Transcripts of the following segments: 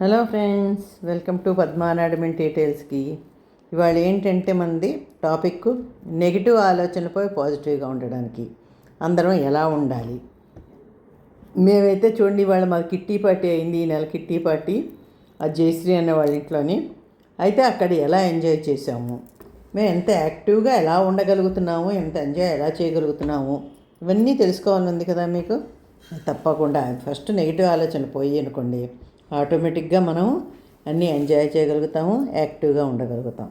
Hello friends welcome to Padma డీటెయిల్స్కి. ఇవాళ ఏంటంటే మనది టాపిక్ నెగిటివ్ ఆలోచనలపై పాజిటివ్గా ఉండడానికి. అందరం ఎలా ఉండాలి? మేమైతే చూడండి ఇవాళ మాది కిట్టి పార్టీ అయింది ఈ నెల కిట్టి పార్టీ ఆ జయశ్రీ అనే వాళ్ళ ఇంట్లోని. అయితే అక్కడ ఎలా ఎంజాయ్ చేసాము మేము ఎంత యాక్టివ్గా ఎలా ఉండగలుగుతున్నాము ఎంత ఎంజాయ్ ఎలా చేయగలుగుతున్నాము ఇవన్నీ తెలుసుకోవాలని ఉంది కదా మీకు? తప్పకుండా. ఫస్ట్ నెగిటివ్ ఆలోచన పోయి అనుకోండి. ఆటోమేటిక్గా మనం అన్నీ ఎంజాయ్ చేయగలుగుతాము యాక్టివ్గా ఉండగలుగుతాం.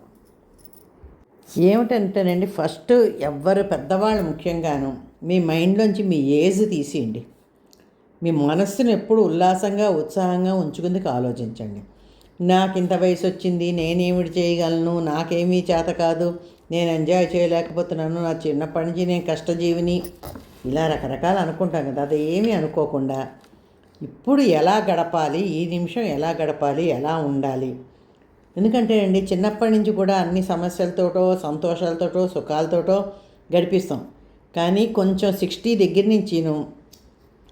ఏమిటంటేనండి ఫస్ట్ ఎవ్వరు పెద్దవాళ్ళు ముఖ్యంగాను మీ మైండ్లోంచి మీ ఏజ్ తీసేయండి. మీ మనస్సును ఎప్పుడు ఉల్లాసంగా ఉత్సాహంగా ఉంచుకుందుకు ఆలోచించండి. నాకు ఇంత వయసు వచ్చింది నేనేమిటి చేయగలను నాకేమీ చేత కాదు నేను ఎంజాయ్ చేయలేకపోతున్నాను నా చిన్నప్పటి నుంచి నేను కష్టజీవిని ఇలా రకరకాలు అనుకుంటాం కదా అది ఏమీ అనుకోకుండా ఇప్పుడు ఎలా గడపాలి? ఈ నిమిషం ఎలా గడపాలి? ఎలా ఉండాలి? ఎందుకంటే అండి చిన్నప్పటి నుంచి కూడా అన్ని సమస్యలతోటో సంతోషాలతోటో సుఖాలతోటో గడిపిస్తాం. కానీ కొంచెం సిక్స్టీ దగ్గర నుంచిను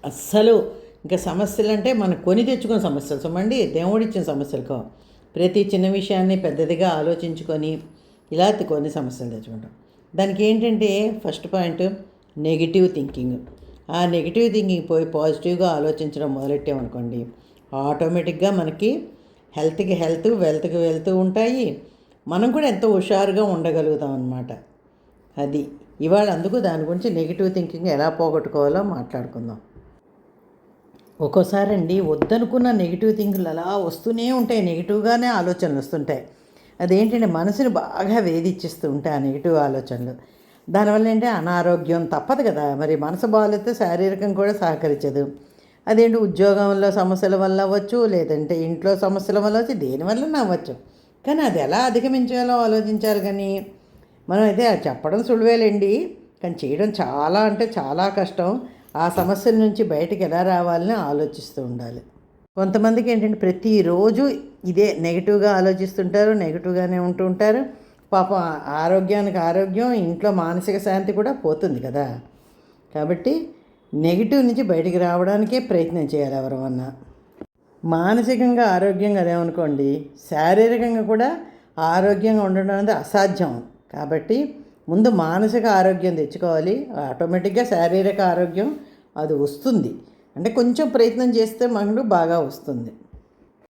అస్సలు ఇంకా సమస్యలు అంటే మనం కొని తెచ్చుకున్న సమస్యలు. సుమండి దేవుడిచ్చిన సమస్యలకు ప్రతి చిన్న విషయాన్ని పెద్దదిగా ఆలోచించుకొని ఇలా కొన్ని సమస్యలు తెచ్చుకుంటాం. దానికి ఏంటంటే ఫస్ట్ పాయింట్ నెగిటివ్ థింకింగ్. ఆ నెగిటివ్ థింకింగ్ పోయి పాజిటివ్గా ఆలోచించడం మొదలెట్టామనుకోండి ఆటోమేటిక్గా మనకి హెల్త్కి హెల్త్ వెల్త్కి వెళ్తూ ఉంటాయి. మనం కూడా ఎంతో హుషారుగా ఉండగలుగుతాం అనమాట అది. ఇవాళ అందుకు దాని గురించి నెగిటివ్ థింకింగ్ ఎలా పోగొట్టుకోవాలో మాట్లాడుకుందాం. ఒక్కోసారి అండి వద్దనుకున్న నెగిటివ్ థింకులు అలా వస్తూనే ఉంటాయి. నెగిటివ్గానే ఆలోచనలు వస్తుంటాయి. అదేంటంటే మనసుని బాగా వేధిచ్చిస్తూ ఉంటాయి ఆ నెగిటివ్ ఆలోచనలు. దానివల్ల ఏంటి? అనారోగ్యం తప్పదు కదా. మరి మనసు బాగాలేతే శారీరకం కూడా సహకరించదు. అదేంటి? ఉద్యోగంలో సమస్యల వల్ల అవ్వచ్చు లేదంటే ఇంట్లో సమస్యల వల్ల వచ్చి దేనివల్ల అవ్వచ్చు. కానీ అది ఎలా అధిగమించాలో ఆలోచించారు కానీ మనం అయితే చెప్పడం సులువేలేండి. కానీ చేయడం చాలా అంటే చాలా కష్టం. ఆ సమస్యల నుంచి బయటకు ఎలా రావాలని ఆలోచిస్తూ ఉండాలి. కొంతమందికి ఏంటంటే ప్రతిరోజు ఇదే నెగిటివ్గా ఆలోచిస్తుంటారు నెగిటివ్గానే ఉంటూ ఉంటారు. పాపం ఆరోగ్యానికి ఆరోగ్యం ఇంట్లో మానసిక శాంతి కూడా పోతుంది కదా. కాబట్టి నెగిటివ్ నుంచి బయటికి రావడానికే ప్రయత్నం చేయాలి ఎవరమన్నా. మానసికంగా ఆరోగ్యంగా అదేమనుకోండి శారీరకంగా కూడా ఆరోగ్యంగా ఉండడం అనేది అసాధ్యం. కాబట్టి ముందు మానసిక ఆరోగ్యం తెచ్చుకోవాలి. ఆటోమేటిక్గా శారీరక ఆరోగ్యం అది వస్తుంది. అంటే కొంచెం ప్రయత్నం చేస్తే మనకు బాగా వస్తుంది.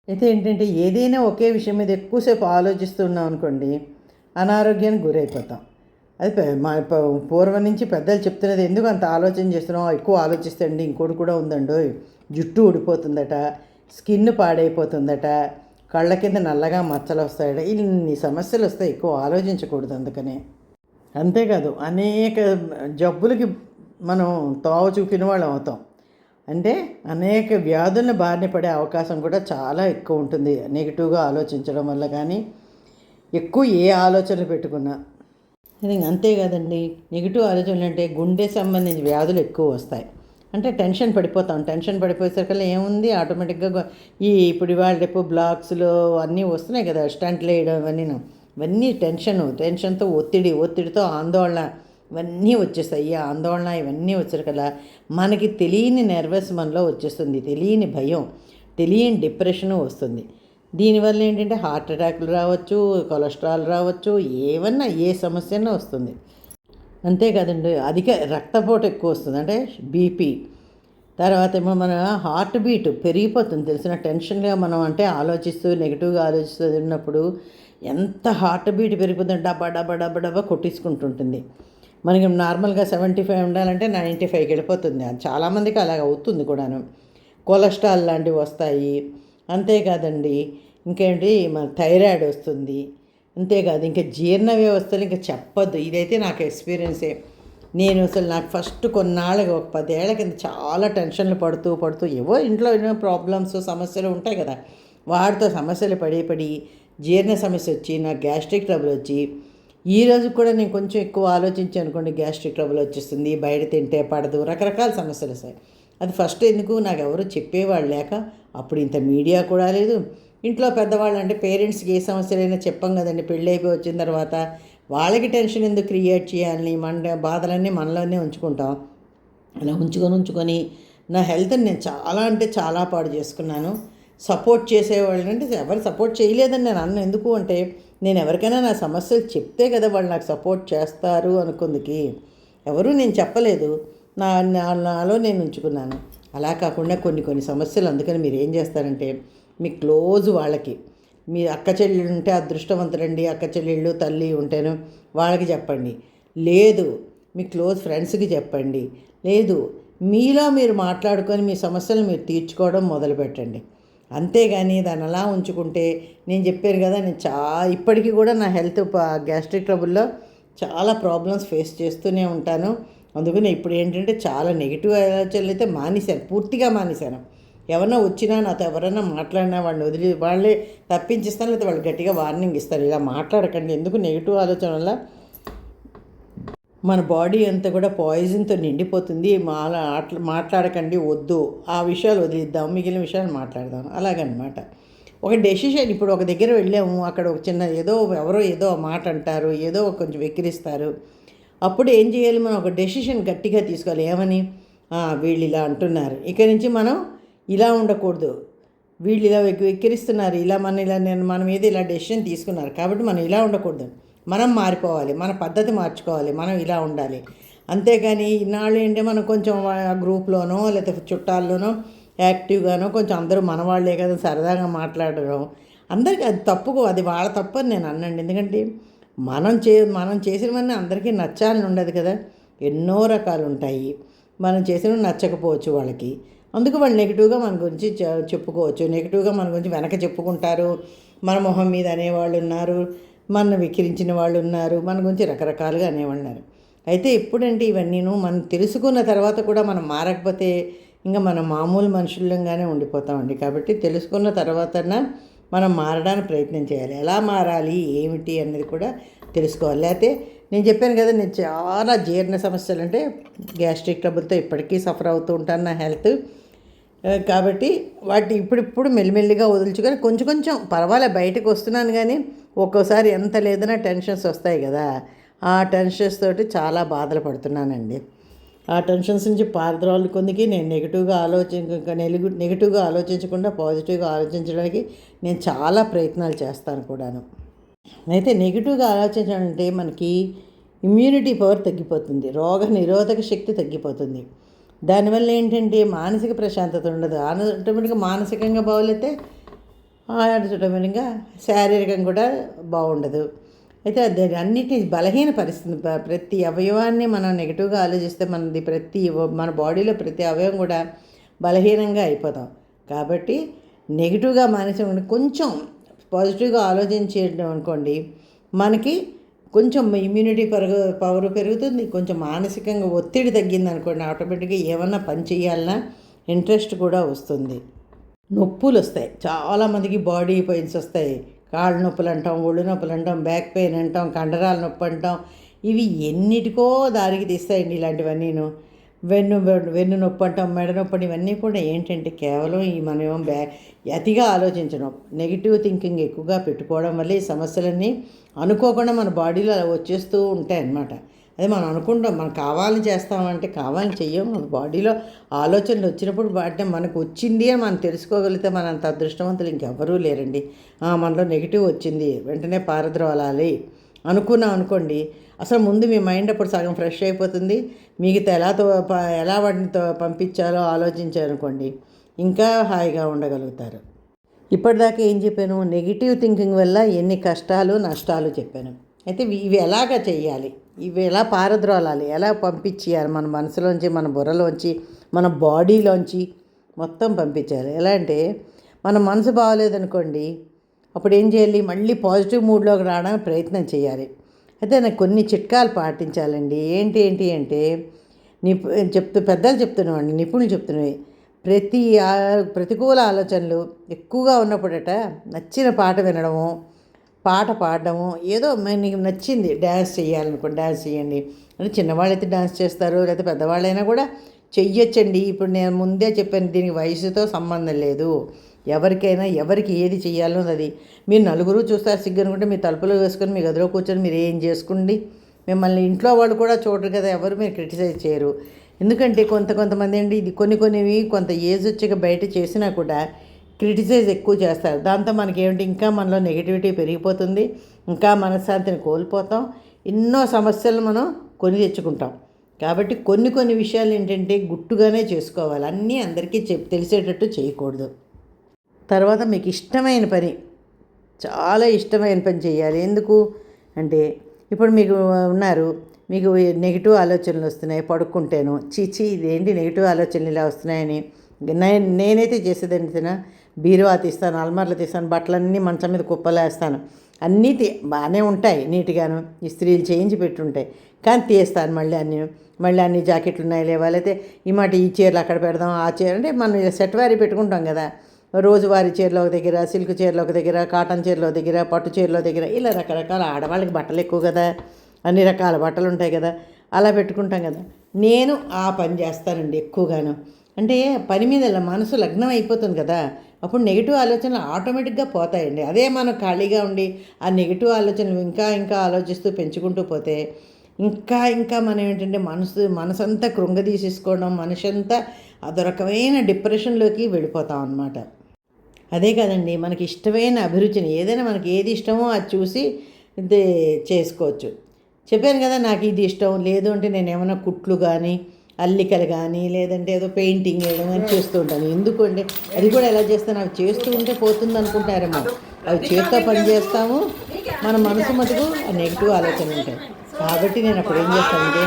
అయితే ఏంటంటే ఏదైనా ఒకే విషయం మీద ఎక్కువసేపు ఆలోచిస్తున్నాం అనుకోండి అనారోగ్యానికి గురైపోతాం. అది మా పూర్వం నుంచి పెద్దలు చెప్తున్నది ఎందుకు అంత ఆలోచన చేస్తున్నాం ఎక్కువ ఆలోచిస్తే అండి ఇంకోటి కూడా ఉందండో? జుట్టు ఊడిపోతుందట స్కిన్ పాడైపోతుందట కళ్ళ కింద నల్లగా మచ్చలు వస్తాయట ఇన్ని సమస్యలు వస్తాయి ఎక్కువ ఆలోచించకూడదు అందుకనే. అంతేకాదు అనేక జబ్బులకి మనం తోవ చూపిన వాళ్ళం అవుతాం. అంటే అనేక వ్యాధులను బారిన పడే అవకాశం కూడా చాలా ఎక్కువ ఉంటుంది నెగిటివ్గా ఆలోచించడం వల్ల కానీ ఎక్కువ ఏ ఆలోచనలు పెట్టుకున్నా. అంతే కదండి. నెగిటివ్ ఆలోచనలు అంటే గుండె సంబంధించిన వ్యాధులు ఎక్కువ వస్తాయి. అంటే టెన్షన్ పడిపోతాం. టెన్షన్ పడిపోయేసరికల్లా ఏముంది? ఆటోమేటిక్గా ఈ ఇప్పుడు ఇవాళ రేపు బ్లాక్స్లో అన్నీ వస్తున్నాయి కదా స్టంట్లు వేయడం ఇవన్నీ ఇవన్నీ టెన్షన్ టెన్షన్తో ఒత్తిడి ఒత్తిడితో ఆందోళన ఇవన్నీ వచ్చేస్తాయి. ఈ ఆందోళన ఇవన్నీ వచ్చేసరికల్లా మనకి తెలియని నెర్వస్ మనలో వచ్చేస్తుంది. తెలియని భయం తెలియని డిప్రెషను వస్తుంది. దీనివల్ల ఏంటంటే హార్ట్ అటాక్లు రావచ్చు కొలెస్ట్రాల్ రావచ్చు ఏమన్నా ఏ సమస్య అయినా వస్తుంది అంతేకాదండి అధిక రక్తపోటు ఎక్కువ వస్తుంది. అంటే బీపీ. తర్వాత ఏమో మన హార్ట్ బీట్ పెరిగిపోతుంది. తెలిసిన టెన్షన్గా మనం అంటే ఆలోచిస్తూ నెగిటివ్గా ఆలోచిస్తూ ఉన్నప్పుడు ఎంత హార్ట్ బీట్ పెరిగిపోతుంది డబ్బా డబ్బా డబ్బా డబ్బా కొట్టించుకుంటుంటుంది మనకి నార్మల్గా సెవెంటీ ఫైవ్ ఉండాలంటే నైంటీ ఫైవ్కి వెళ్ళిపోతుంది. అది చాలామందికి అలాగ అవుతుంది కూడాను. కొలెస్ట్రాల్ లాంటివి వస్తాయి. అంతేకాదండి ఇంకేంటి మన థైరాయిడ్ వస్తుంది. అంతేకాదు ఇంకా జీర్ణ వ్యవస్థలు ఇంకా చెప్పొద్దు. ఇదైతే నాకు ఎక్స్పీరియన్సే. నేను అసలు నాకు ఫస్ట్ కొన్నాళ్ళకి ఒక పదేళ్ళ కింద చాలా టెన్షన్లు పడుతూ పడుతూ ఏవో ఇంట్లో ఎన్నో ప్రాబ్లమ్స్ సమస్యలు ఉంటాయి కదా. వాటితో సమస్యలు పడి పడి జీర్ణ సమస్య వచ్చి నాకు గ్యాస్ట్రిక్ ట్రబుల్ వచ్చి ఈ రోజు కూడా నేను కొంచెం ఎక్కువ ఆలోచించి అనుకోండి గ్యాస్ట్రిక్ ట్రబుల్ వచ్చేస్తుంది బయట తింటే పడదు రకరకాల సమస్యలు వస్తాయి. అది ఫస్ట్ ఎందుకు? నాకు ఎవరు చెప్పేవాళ్ళు లేక అప్పుడు ఇంత మీడియా కూడా లేదు. ఇంట్లో పెద్దవాళ్ళు అంటే పేరెంట్స్కి ఏ సమస్యలైనా చెప్పాం కదండి. పెళ్ళైపోయి వచ్చిన తర్వాత వాళ్ళకి టెన్షన్ ఎందుకు క్రియేట్ చేయాలని మన బాధలన్నీ మనలోనే ఉంచుకుంటాం. అలా ఉంచుకొని ఉంచుకొని నా హెల్త్ని నేను చాలా అంటే చాలా పాడు చేసుకున్నాను. సపోర్ట్ చేసేవాళ్ళు అంటే ఎవరు సపోర్ట్ చేయలేదని నేను అన్న. ఎందుకు అంటే నేను ఎవరికైనా నా సమస్యలు చెప్తే కదా వాళ్ళు నాకు సపోర్ట్ చేస్తారు అనుకుందికి. ఎవరు నేను చెప్పలేదు. నా- నాలో నేను ఉంచుకున్నాను. అలా కాకుండా కొన్ని కొన్ని సమస్యలు అందుకని మీరు ఏం చేస్తారంటే మీ క్లోజ్ వాళ్ళకి. మీ అక్క చెల్లెళ్ళు ఉంటే అదృష్టవంతులండి అక్క చెల్లెళ్ళు తల్లి ఉంటేను వాళ్ళకి చెప్పండి. లేదు మీ క్లోజ్ ఫ్రెండ్స్కి చెప్పండి. లేదు మీలో మీరు మాట్లాడుకొని మీ సమస్యలు మీరు తీర్చుకోవడం మొదలుపెట్టండి. అంతేగాని దాన్ని అలా ఉంచుకుంటే నేను చెప్పాను కదా నేను చా ఇప్పటికీ కూడా నా హెల్త్ గ్యాస్ట్రిక్ ట్రబుల్లో చాలా ప్రాబ్లమ్స్ ఫేస్ చేస్తూనే ఉంటాను. అందుకని ఇప్పుడు ఏంటంటే చాలా నెగిటివ్ ఆలోచనలు అయితే మానేశాను పూర్తిగా మానేశాను. ఎవరన్నా వచ్చినా నాతో ఎవరైనా మాట్లాడినా వాళ్ళని వదిలి వాళ్ళే తప్పించిస్తాను లేకపోతే వాళ్ళు గట్టిగా వార్నింగ్ ఇస్తారు. ఇలా మాట్లాడకండి. ఎందుకు నెగిటివ్ ఆలోచన వల్ల మన బాడీ అంతా కూడా పాయిజన్తో నిండిపోతుంది. మాల మాట్లాడకండి వద్దు. ఆ విషయాలు వదిలిద్దాం మిగిలిన విషయాలు మాట్లాడదాం. అలాగనమాట. ఒక డెసిషన్ ఇప్పుడు ఒక దగ్గర వెళ్ళాము. అక్కడ ఒక చిన్న ఏదో ఎవరో ఏదో మాట అంటారు ఏదో కొంచెం వెక్కిరిస్తారు. అప్పుడు ఏం చేయాలి మనం? ఒక డెసిషన్ గట్టిగా తీసుకోవాలి. ఏమని? వీళ్ళు ఇలా అంటున్నారు. ఇక నుంచి మనం ఇలా ఉండకూడదు. వీళ్ళు ఇలా వెక్కిరిస్తున్నారు. ఇలా మన ఇలా నేను మన మీద ఇలా డెసిషన్ తీసుకున్నారు. కాబట్టి మనం ఇలా ఉండకూడదు. మనం మారిపోవాలి. మన పద్ధతి మార్చుకోవాలి. మనం ఇలా ఉండాలి. అంతేగాని ఇన్నాళ్ళు ఏంటి మనం కొంచెం గ్రూప్లోనో లేకపోతే చుట్టాల్లోనో యాక్టివ్గానో కొంచెం అందరూ మన వాళ్ళే కదా సరదాగా మాట్లాడడం. అందరికీ అది తప్పుకో అది వాళ్ళ తప్పు అని నేను అన్నండి. ఎందుకంటే మనం చే మనం చేసినవన్నీ అందరికీ నచ్చాలని ఉండదు కదా. ఎన్నో రకాలు ఉంటాయి. మనం చేసినవి నచ్చకపోవచ్చు వాళ్ళకి. అందుకు వాళ్ళు నెగిటివ్గా మన గురించి చెప్పుకోవచ్చు. నెగిటివ్గా మన గురించి వెనక చెప్పుకుంటారు. మన మొహం మీద అనేవాళ్ళు ఉన్నారు. మన వికిరించిన వాళ్ళు ఉన్నారు. మన గురించి రకరకాలుగా అనేవాళ్ళు ఉన్నారు. అయితే ఎప్పుడంటే ఇవన్నీను మనం తెలుసుకున్న తర్వాత కూడా మనం మారకపోతే ఇంకా మనం మామూలు మనుషులంగానే ఉండిపోతామండి కాబట్టి తెలుసుకున్న తర్వాత మనం మారడానికి ప్రయత్నం చేయాలి. ఎలా మారాలి? ఏమిటి అనేది కూడా తెలుసుకోవాలి. లేకపోతే నేను చెప్పాను కదా నేను చాలా జీర్ణ సమస్యలు అంటే గ్యాస్ట్రిక్ ట్రబుల్తో ఇప్పటికీ సఫర్ అవుతూ ఉంటాను నా హెల్త్. కాబట్టి వాటి ఇప్పుడిప్పుడు మెల్లిమెల్లిగా వదులుచుకొని కొంచెం కొంచెం పర్వాలే బయటకు వస్తున్నాను కానీ ఒక్కోసారి ఎంత లేదన్నా టెన్షన్స్ వస్తాయి కదా. ఆ టెన్షన్స్ తోటి చాలా బాధలు పడుతున్నానండి. ఆ టెన్షన్స్ నుంచి పారద్రోలు కొందికి నేను నెగిటివ్గా ఆలోచించ నెలుగు నెగిటివ్గా ఆలోచించకుండా పాజిటివ్గా ఆలోచించడానికి నేను చాలా ప్రయత్నాలు చేస్తాను కూడాను. అయితే నెగిటివ్గా ఆలోచించాలంటే మనకి ఇమ్యూనిటీ పవర్ తగ్గిపోతుంది రోగ నిరోధక శక్తి తగ్గిపోతుంది. దానివల్ల ఏంటంటే మానసిక ప్రశాంతత ఉండదు. ఆటోమేటిక్గా మానసికంగా బాగోలేతే ఆటోమేటిక్గా శారీరకంగా కూడా బాగుండదు. అయితే దాని అన్నిటి బలహీన పరిస్థితి. ప్రతి అవయవాన్ని మనం నెగిటివ్గా ఆలోచిస్తే మనది ప్రతి మన బాడీలో ప్రతి అవయవం కూడా బలహీనంగా అయిపోతాం. కాబట్టి నెగిటివ్గా మానసిక కొంచెం పాజిటివ్గా ఆలోచించేయడం అనుకోండి మనకి కొంచెం ఇమ్యూనిటీ పెరుగు పవర్ పెరుగుతుంది కొంచెం మానసికంగా ఒత్తిడి తగ్గింది అనుకోండి ఆటోమేటిక్గా ఏమన్నా పని చేయాలన్నా ఇంట్రెస్ట్ కూడా వస్తుంది. నొప్పులు వస్తాయి. చాలామందికి బాడీ పెయిన్స్ వస్తాయి. కాళ్ళ నొప్పులు అంటాం ఒళ్ళు నొప్పులు అంటాం బ్యాక్ పెయిన్ అంటాం కండరాల నొప్పి అంటాం. ఇవి ఎన్నిటికో దారికి తీస్తాయండి ఇలాంటివన్నీను. వెన్ను వెన్ను నొప్పి అంటాం మెడ నొప్పి ఇవన్నీ కూడా ఏంటంటే కేవలం ఈ మనం బ్యా అతిగా ఆలోచించడం. నెగిటివ్ థింకింగ్ ఎక్కువగా పెట్టుకోవడం వల్ల ఈ సమస్యలన్నీ అనుకోకుండా మన బాడీలో అలా వచ్చేస్తూ ఉంటాయి అన్నమాట. అదే మనం అనుకుంటాం మనం కావాలని చేస్తామంటే కావాలని చెయ్యం. మన బాడీలో ఆలోచనలు వచ్చినప్పుడు వాటిని మనకు వచ్చింది అని మనం తెలుసుకోగలిగితే మన అంత అదృష్టవంతులు ఇంకెవరూ లేరండి. మనలో నెగిటివ్ వచ్చింది వెంటనే పారద్రోలాలి. అనుకున్నాం అనుకోండి అసలు ముందు మీ మైండ్ అప్పుడు సగం ఫ్రెష్ అయిపోతుంది. మిగతా ఎలా ఎలా వాటిని పంపించాలో ఆలోచించారనుకోండి ఇంకా హాయిగా ఉండగలుగుతారు. ఇప్పటిదాకా ఏం చెప్పాను? నెగిటివ్ థింకింగ్ వల్ల ఎన్ని కష్టాలు నష్టాలు చెప్పాను. అయితే ఇవి- ఇవి ఎలాగ చేయాలి ఇవి ఎలా పారద్రోలాలి? ఎలా పంపించేయాలి మన మనసులోంచి మన బుర్రలోంచి మన బాడీలోంచి మొత్తం పంపించాలి. ఎలా అంటే మన మనసు బాగోలేదనుకోండి అప్పుడు ఏం చేయాలి? మళ్ళీ పాజిటివ్ మూడ్లోకి రావడానికి ప్రయత్నం చేయాలి. అయితే నాకు కొన్ని చిట్కాలు పాటించాలండి. ఏంటి ఏంటి అంటే నిపు చెప్తూ పెద్దలు చెప్తున్నామండి నిపుణులు చెప్తున్నాయి ప్రతి ఆ- ప్రతికూల ఆలోచనలు ఎక్కువగా ఉన్నప్పుడట నచ్చిన పాట వినడము పాట పాడడము ఏదో నీకు నచ్చింది డ్యాన్స్ చేయాలనుకోండి డ్యాన్స్ చేయండి అంటే చిన్నవాళ్ళైతే డ్యాన్స్ చేస్తారు లేకపోతే పెద్దవాళ్ళైనా కూడా చెయ్యొచ్చండి. ఇప్పుడు నేను ముందే చెప్పాను దీనికి వయసుతో సంబంధం లేదు. ఎవరికైనా ఎవరికి ఏది చేయాలో అది. మీరు నలుగురు చూస్తారు సిగ్గు అనుకుంటే మీ తలుపులో వేసుకొని మీ గదిలో కూర్చొని మీరు ఏం చేసుకోండి. మిమ్మల్ని ఇంట్లో వాళ్ళు కూడా చూడరు కదా ఎవరు మీరు క్రిటిసైజ్ చేయరు. ఎందుకంటే కొంత కొంతమంది అండి ఇది కొన్ని కొన్నివి కొంత ఏజ్ వచ్చాక బయట చేసినా కూడా క్రిటిసైజ్ ఎక్కువ చేస్తారు. దాంతో మనకేమిటి ఇంకా మనలో నెగిటివిటీ పెరిగిపోతుంది ఇంకా మనశ్శాంతిని కోల్పోతాం. ఎన్నో సమస్యలు మనం కొని తెచ్చుకుంటాం. కాబట్టి కొన్ని కొన్ని విషయాలు ఏంటంటే గుట్టుగానే చేసుకోవాలి. అన్నీ అందరికీ చెప్ తెలిసేటట్టు చేయకూడదు. తర్వాత మీకు ఇష్టమైన పని చాలా ఇష్టమైన పని చేయాలి. ఎందుకు? అంటే ఇప్పుడు మీకు ఉన్నారు మీకు నెగిటివ్ ఆలోచనలు వస్తున్నాయి పడుకుంటేను. చీచి ఇదేంటి నెగిటివ్ ఆలోచనలు ఇలా వస్తున్నాయని. నేనైతే చేసేది తిన బీరువా తీస్తాను అల్మార్లు తీస్తాను బట్టలన్నీ మంచం మీద కుప్పలేస్తాను అన్నీ తీ బాగానే ఉంటాయి నీట్గాను ఇస్త్రీలు చేయించి పెట్టుంటాయి. కానీ తీస్తాను మళ్ళీ అన్నీ. మళ్ళీ అన్ని జాకెట్లు ఉన్నాయి లేవా? లేకపోతే ఈ మాట ఈ చీరలు అక్కడ పెడదాం ఆ చీర అంటే మనం సెట్ వారి పెట్టుకుంటాం కదా. రోజువారీ చీరలో ఒక దగ్గర సిల్క్ చీరలు ఒక దగ్గర కాటన్ చీరలో ఒక దగ్గర పట్టు చీరలో దగ్గర ఇలా రకరకాల ఆడవాళ్ళకి బట్టలు ఎక్కువ కదా. అన్ని రకాల బట్టలు ఉంటాయి కదా. అలా పెట్టుకుంటాం కదా. నేను ఆ పని చేస్తానండి ఎక్కువగాను. అంటే పని మీద మనసు లగ్నం అయిపోతుంది కదా. అప్పుడు నెగిటివ్ ఆలోచనలు ఆటోమేటిక్గా పోతాయండి. అదే మనం ఖాళీగా ఉండి ఆ నెగిటివ్ ఆలోచనలు ఇంకా ఇంకా ఆలోచిస్తూ పెంచుకుంటూ పోతే ఇంకా ఇంకా మనం ఏంటంటే మనసు మనసంతా కృంగదీసేసుకోవడం మనిషి అంతా అదొరకమైన డిప్రెషన్లోకి వెళ్ళిపోతాం అన్నమాట. అదే కదండి మనకి ఇష్టమైన అభిరుచిని ఏదైనా మనకి ఏది ఇష్టమో అది చూసి చేసుకోవచ్చు. చెప్పాను కదా నాకు ఇది ఇష్టం లేదు అంటే నేను ఏమైనా కుట్లు కానీ అల్లికలు కానీ లేదంటే ఏదో పెయింటింగ్ వేయడం కానీ చేస్తూ ఉంటాను. ఎందుకంటే అది కూడా ఎలా చేస్తాను అవి చేస్తూ ఉంటే పోతుంది అనుకుంటారేమో అవి చేత్తో పని చేస్తాము మన మనసు మటుకు ఆ నెగిటివ్ ఆలోచన ఉంటాయి కాబట్టి నేను అప్పుడు ఏం చేస్తానంటే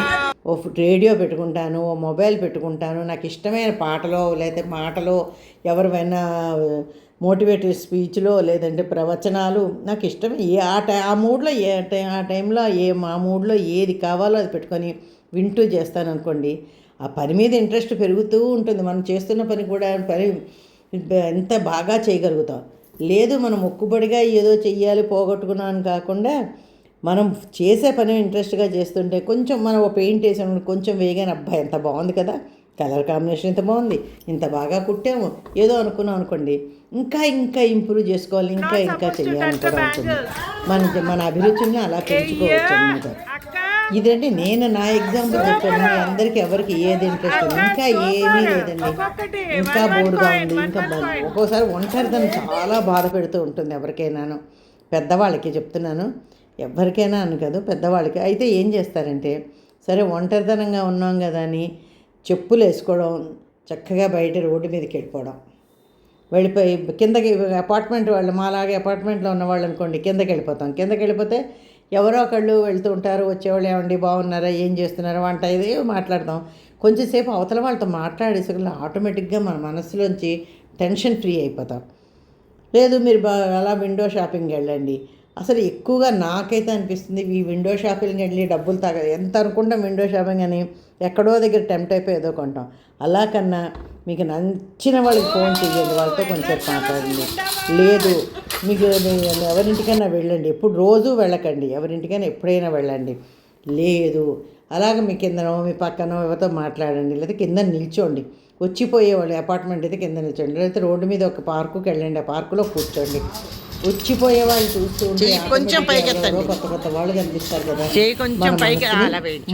ఓ రేడియో పెట్టుకుంటాను ఓ మొబైల్ పెట్టుకుంటాను నాకు ఇష్టమైన పాటలో లేకపోతే మాటలో ఎవరివైనా మోటివేటివ్ స్పీచ్లో లేదంటే ప్రవచనాలు. నాకు ఇష్టం ఏ ఆ టై ఆ మూడ్లో ఏ టై ఆ టైంలో ఏ మా మూడ్లో ఏది కావాలో అది పెట్టుకొని వింటూ చేస్తాను అనుకోండి ఆ పని మీద ఇంట్రెస్ట్ పెరుగుతూ ఉంటుంది. మనం చేస్తున్న పని కూడా పని ఎంత బాగా చేయగలుగుతాం. లేదు మనం మొక్కుబడిగా ఏదో చెయ్యాలి పోగొట్టుకున్నాను కాకుండా మనం చేసే పని ఇంట్రెస్ట్గా చేస్తుంటే కొంచెం మనం ఒక పెయింట్ వేసాము కొంచెం వేగానే అబ్బాయి ఎంత బాగుంది కదా! కలర్ కాంబినేషన్ ఇంత బాగుంది. ఇంత బాగా కుట్టాము. ఏదో అనుకున్నాం అనుకోండి. ఇంకా ఇంకా ఇంప్రూవ్ చేసుకోవాలి. ఇంకా ఇంకా చేయాలని కూడా ఉంటుంది మన మన అభిరుచిని అలా పెంచుకోవచ్చు అన్నమాట. ఇదండి నేను నా ఎగ్జాంపుల్ చెప్పాను మీ అందరికీ ఎవరికి ఏది ఇంట్రెస్ట్ ఉంది. ఇంకా ఏమీ లేదండి. ఇంకా బోర్డుగా ఉంది ఇంకా ఒక్కోసారి ఒంటరితనం చాలా బాధ పెడుతూ ఉంటుంది ఎవరికైనాను. పెద్దవాళ్ళకి చెప్తున్నాను. ఎవరికైనా అని కాదు పెద్దవాళ్ళకి. అయితే ఏం చేస్తారంటే సరే ఒంటరితనంగా ఉన్నాం కదా అని చెప్పులు వేసుకోవడం చక్కగా బయట రోడ్డు మీదకి వెళ్ళిపోవడం. వెళ్ళిపోయి కిందకి అపార్ట్మెంట్ వాళ్ళు మాలాగే అపార్ట్మెంట్లో ఉన్నవాళ్ళు అనుకోండి కిందకి వెళ్ళిపోతాం. కిందకి వెళ్ళిపోతే ఎవరో ఒకళ్ళు వెళ్తూ ఉంటారు వచ్చేవాళ్ళు ఏమండి బాగున్నారా ఏం చేస్తున్నారా? వంట ఇది మాట్లాడతాం. కొంచెంసేపు అవతల వాళ్ళతో మాట్లాడేసరికి ఆటోమేటిక్గా మన మనసులోంచి టెన్షన్ ఫ్రీ అయిపోతాం. లేదు మీరు బా అలా విండో షాపింగ్కి వెళ్ళండి అసలు ఎక్కువగా నాకైతే అనిపిస్తుంది ఈ విండో షాపింగ్ వెళ్ళి డబ్బులు తగ ఎంత అనుకుంటాం విండో షాపింగ్ అని ఎక్కడో దగ్గర టెంప్ట్ అయిపోయి ఏదో కొంటాం. అలా కన్నా మీకు నచ్చిన వాళ్ళకి ఫోన్ చేయండి వాళ్ళతో కొంచెం మాట్లాడండి. లేదు మీకు ఎవరింటికైనా వెళ్ళండి ఎప్పుడు రోజు వెళ్ళకండి ఎవరింటికైనా ఎప్పుడైనా వెళ్ళండి. లేదు అలాగ మీ కిందనో మీ పక్కనో ఎవరితో మాట్లాడండి లేదా కింద నిల్చోండి. వచ్చిపోయేవాళ్ళు అపార్ట్మెంట్ అయితే కింద నిల్చోండి లేకపోతే రోడ్డు మీద ఒక పార్కుకి వెళ్ళండి ఆ పార్కులో కూర్చోండి. వచ్చిపోయే వాళ్ళు చూస్తూ కొంచెం. ఎవరో కొత్త కొత్త వాళ్ళు కనిపిస్తారు కదా కొంచెం పైకి.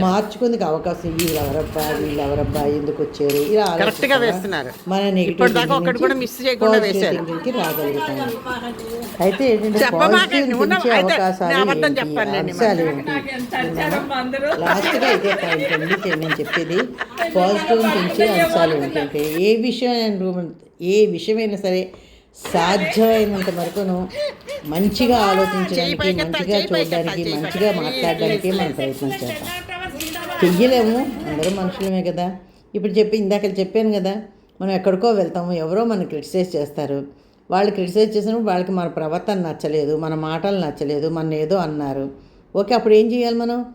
మార్చుకుందుకు అవకాశం వీళ్ళు ఎవరబ్బా వీళ్ళు ఎవరబ్బా ఎందుకు వచ్చారు ఇలా కరెక్ట్గా ఆలోచిస్తారా? వేస్తున్నారు. మన నెగిటివ్ ఒక్కటి కూడా మిస్ చేయకుండా వేశారు. అయితే ఏంటంటే. పాజిటివ్ అవకాశాలు అంశాలు లాస్ట్గా ఇదే పాయింట్ అండి చే- నేను చెప్పేది పాజిటివ్ పెంచే అంశాలు ఏంటంటే ఏ విషయం ఏ విషయమైనా సరే సాధ్యమైనంత వరకును మంచిగా ఆలోచించడానికి మంచిగా చూడడానికి మంచిగా మాట్లాడడానికి మనం ప్రయత్నం చేద్దాం. చెయ్యలేము అందరూ మనుషులమే కదా. ఇప్పుడు చెప్పి ఇందాక చెప్పాను కదా మనం ఎక్కడికో వెళ్తాము ఎవరో మనం క్రిటిసైజ్ చేస్తారు. వాళ్ళు క్రిటిసైజ్ చేసినప్పుడు వాళ్ళకి మన ప్రవర్తన నచ్చలేదు మన మాటలు నచ్చలేదు మన ఏదో అన్నారు. ఓకే అప్పుడు ఏం చేయాలి మనం?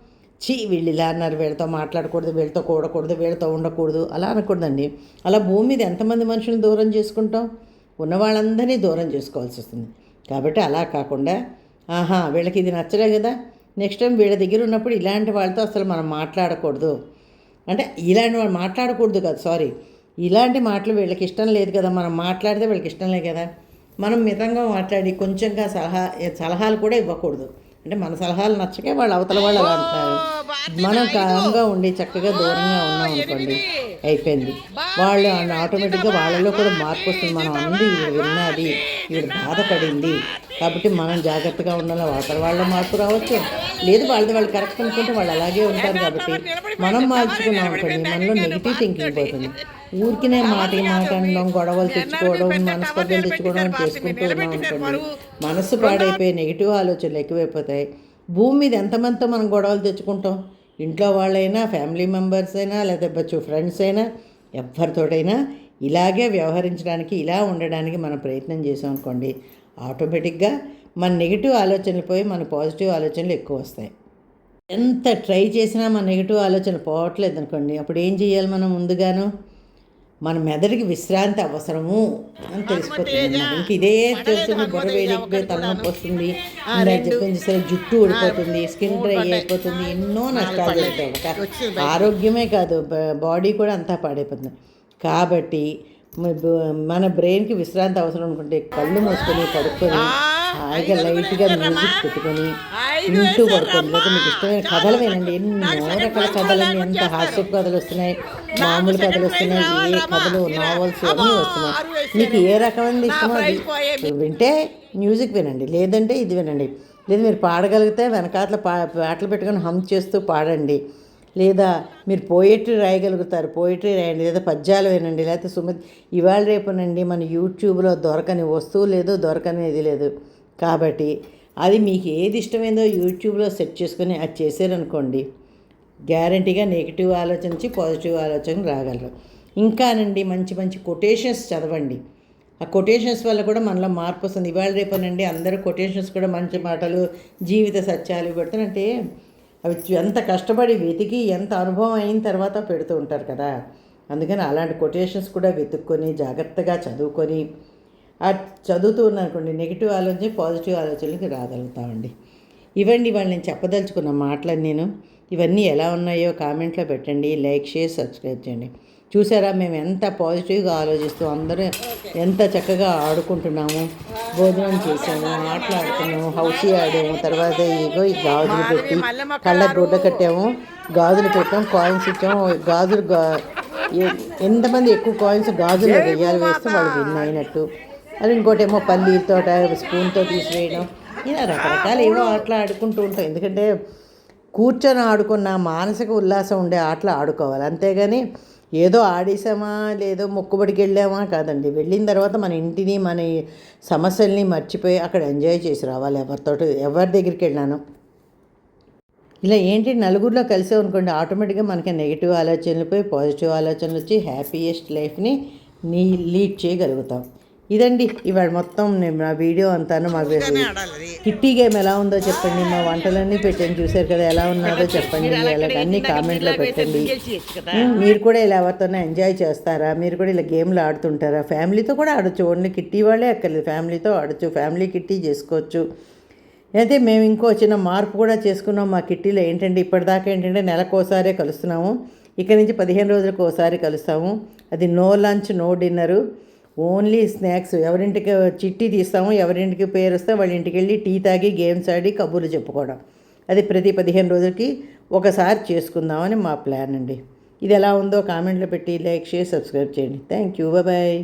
చీ వీళ్ళు ఇలా అన్నారు వీళ్ళతో మాట్లాడకూడదు వీళ్ళతో కూడకూడదు వీళ్ళతో ఉండకూడదు అలా అనకూడదండి. అలా భూమి మీద ఎంతమంది మనుషులను దూరం చేసుకుంటాం? ఉన్న వాళ్ళందరినీ దూరం చేసుకోవాల్సి వస్తుంది. కాబట్టి అలా కాకుండా ఆహా వీళ్ళకి ఇది నచ్చలే కదా నెక్స్ట్ టైం వీళ్ళ దగ్గర ఉన్నప్పుడు ఇలాంటి వాళ్ళతో అసలు మనం మాట్లాడకూడదు. అంటే ఇలాంటి వాళ్ళు మాట్లాడకూడదు కదా సారీ. ఇలాంటి మాటలు వీళ్ళకి ఇష్టం లేదు కదా మనం మాట్లాడితే వీళ్ళకి ఇష్టం లేదు కదా. మనం మితంగా మాట్లాడి కొంచెంగా సలహా సలహాలు కూడా ఇవ్వకూడదు. అంటే మన సలహాలు నచ్చకే వాళ్ళు అవతల వాళ్ళు అలా అంటున్నారు. మనం కామ్గా ఉండి చక్కగా దూరంగా ఉన్నాం అనుకోండి అయిపోయింది. వాళ్ళు ఆటోమేటిక్గా వాళ్ళలో కూడా మార్పు వస్తుంది. మనం అంది విన్నది ఈవిడ బాధపడింది. కాబట్టి మనం జాగ్రత్తగా ఉండాలి. అవతల వాళ్ళ మార్పు రావచ్చు. లేదు వాళ్ళది వాళ్ళు కరెక్ట్ అనుకుంటే వాళ్ళు అలాగే ఉంటారు కాబట్టి మనం మార్చుకున్నాం అనుకోండి మనలో నెగిటివ్ థింకింగ్ పోతుంది. ఊరికినే మాట అనడం గొడవలు తెచ్చుకోవడం మనస్పర్ధలు తెచ్చుకోవడం చేసుకుంటూ ఉన్నాం అనుకోండి మనసు పాడైపోయి నెగిటివ్ ఆలోచనలు ఎక్కువైపోతాయి. భూమి మీద ఎంతమందితో మనం గొడవలు తెచ్చుకుంటాం? ఇంట్లో వాళ్ళైనా ఫ్యామిలీ మెంబర్స్ అయినా లేదా ఫ్రెండ్స్ అయినా ఎవరితోటైనా ఇలాగే వ్యవహరించడానికి ఇలా ఉండడానికి మనం ప్రయత్నం చేసాం అనుకోండి ఆటోమేటిక్గా మన నెగిటివ్ ఆలోచనలు పోయి మన పాజిటివ్ ఆలోచనలు ఎక్కువ వస్తాయి. ఎంత ట్రై చేసినా మన నెగిటివ్ ఆలోచనలు పోవట్లేదు అనుకోండి అప్పుడు ఏం చేయాలి మనం ముందుగాను? మన మెదడుకి విశ్రాంతి అవసరము అని తెలిసిపోతుంది. ఇంక ఇదే చేస్తుంది బుర్ర వేడికి తలనొప్పి వస్తుంది చెప్పింది సరే జుట్టు ఊడిపోతుంది స్కిన్ డ్రై అయిపోతుంది ఎన్నో నష్టాలు జరుగుతాయి ఆరోగ్యమే కాదు బాడీ కూడా అంతా పాడైపోతుంది. కాబట్టి మన బ్రెయిన్కి విశ్రాంతి అవసరం అనుకుంటే కళ్ళు మూసుకొని పడుకొని హాయిగా లైట్గా మ్యూజిక్ పెట్టుకొని వింటూ పడుకోండి లేకపోతే మీకు ఇష్టమైన కథలు వినండి ఎన్నో రకాల కథలండి ఎంత హాస్య కథలు వస్తున్నాయి. మామూలు కథలు వస్తున్నాయి. ఏ కథలు నావల్స్ అన్నీ వస్తున్నాయి. మీకు ఏ రకమైన ఇష్టమో అది వింటే మ్యూజిక్ వినండి. లేదంటే ఇది వినండి. లేదు మీరు పాడగలిగితే వెనకాతల పా పాటలు పెట్టుకొని హమ్ చేస్తూ పాడండి. లేదా మీరు పోయిటరీ రాయగలుగుతారు పోయిటరీ రాయండి లేదా పద్యాలు వినండి లేకపోతే సుమతి ఇవాళ రేపునండి మన యూట్యూబ్లో దొరకని వస్తువు లేదు దొరకనేది లేదు. కాబట్టి అది మీకు ఏది ఇష్టమైందో యూట్యూబ్లో సెట్ చేసుకొని అది చేశారనుకోండి గ్యారంటీగా నెగిటివ్ ఆలోచన నుంచి పాజిటివ్ ఆలోచన రాగలరు. ఇంకానండి మంచి మంచి కొటేషన్స్ చదవండి. ఆ కొటేషన్స్ వల్ల కూడా మనలో మార్పు వస్తుంది. ఇవాళ రేపనండి అందరూ కొటేషన్స్ కూడా మంచి మాటలు జీవిత సత్యాలు పెడుతుంటే అవి ఎంత కష్టపడి వెతికి ఎంత అనుభవం అయిన తర్వాత పెడుతూ ఉంటారు కదా. అందుకని అలాంటి కొటేషన్స్ కూడా వెతుక్కొని జాగ్రత్తగా చదువుకొని ఆ చదువుతూ ఉన్నారనుకోండి నెగిటివ్ ఆలోచన పాజిటివ్ ఆలోచనలకి రాగలుగుతామండి. ఇవ్వండి వాళ్ళు నేను చెప్పదలుచుకున్న మాటలు నేను. ఇవన్నీ ఎలా ఉన్నాయో కామెంట్లో పెట్టండి లైక్ షేర్ సబ్స్క్రైబ్ చేయండి. చూసారా మేము ఎంత పాజిటివ్గా ఆలోచిస్తూ అందరూ ఎంత చక్కగా ఆడుకుంటున్నాము భోజనం చేసాము ఆటలు ఆడుకున్నాము హౌసీ ఆడాము తర్వాత ఇగో ఈ గాజులు పెట్టి కళ్ళకు గుడ్డ కట్టాము గాజులు పెట్టాము కాయిన్స్ ఇచ్చాము గాజులు గా ఎంతమంది ఎక్కువ కాయిన్స్ గాజులు వెయ్యాలి వేస్తే వాళ్ళు విన్ అయినట్టు. అది ఇంకోటి ఏమో పల్లీతో స్పూన్తో తీసివేయడం. ఇలా రకరకాల ఏవో ఆటలు ఆడుకుంటూ ఉంటాం. ఎందుకంటే కూర్చొని ఆడుకున్న మానసిక ఉల్లాసం ఉండే ఆటలు ఆడుకోవాలి. అంతేగాని ఏదో ఆడేసామా లేదో మొక్కుబడికి వెళ్ళామా కాదండి. వెళ్ళిన తర్వాత మన ఇంటిని మన సమస్యల్ని మర్చిపోయి అక్కడ ఎంజాయ్ చేసి రావాలి ఎవరితో ఎవరి దగ్గరికి వెళ్ళాను ఇలా ఏంటి నలుగురిలో కలిసే అనుకోండి ఆటోమేటిక్గా మనకి నెగిటివ్ ఆలోచనలు పోయి పాజిటివ్ ఆలోచనలు వచ్చి హ్యాపీయెస్ట్ లైఫ్ని నీ లీడ్ చేయగలుగుతాం. ఇదండి ఇవాళ మొత్తం నేను నా వీడియో అంతాను మా కిట్టి గేమ్ ఎలా ఉందో చెప్పండి మా వంటలన్నీ పెట్టండి చూశారు కదా ఎలా ఉన్నారో చెప్పండి అలాగే అన్ని కామెంట్లో పెట్టండి. మీరు కూడా ఇలా ఎవరితోనే ఎంజాయ్ చేస్తారా? మీరు కూడా ఇలా గేమ్లు ఆడుతుంటారా? ఫ్యామిలీతో కూడా ఆడొచ్చు ఓన్లీ కిట్టి వాళ్ళే అక్కర్లేదు. ఫ్యామిలీతో ఆడొచ్చు ఫ్యామిలీ కిట్టి చేసుకోవచ్చు. అయితే మేము ఇంకో చిన్న మార్పు కూడా చేసుకున్నాం మా కిట్టీలో. ఏంటంటే ఇప్పటిదాకా ఏంటంటే నెలకోసారే కలుస్తున్నాము. ఇక నుంచి పదిహేను రోజులకు ఒకసారి కలుస్తాము. అది no lunch no dinner. Only snacks. ఎవరింటికి చిట్టి తీస్తాము ఎవరింటికి పేరు వస్తే వాళ్ళ ఇంటికి వెళ్ళి టీ తాగి గేమ్స్ ఆడి కబుర్లు చెప్పుకోవడం. అది ప్రతి పదిహేను రోజులకి ఒకసారి చేసుకుందామని మా ప్లాన్ అండి. ఇది ఎలా ఉందో కామెంట్లో పెట్టి లైక్ షేర్ సబ్స్క్రైబ్ చేయండి. Thank you. బాయ్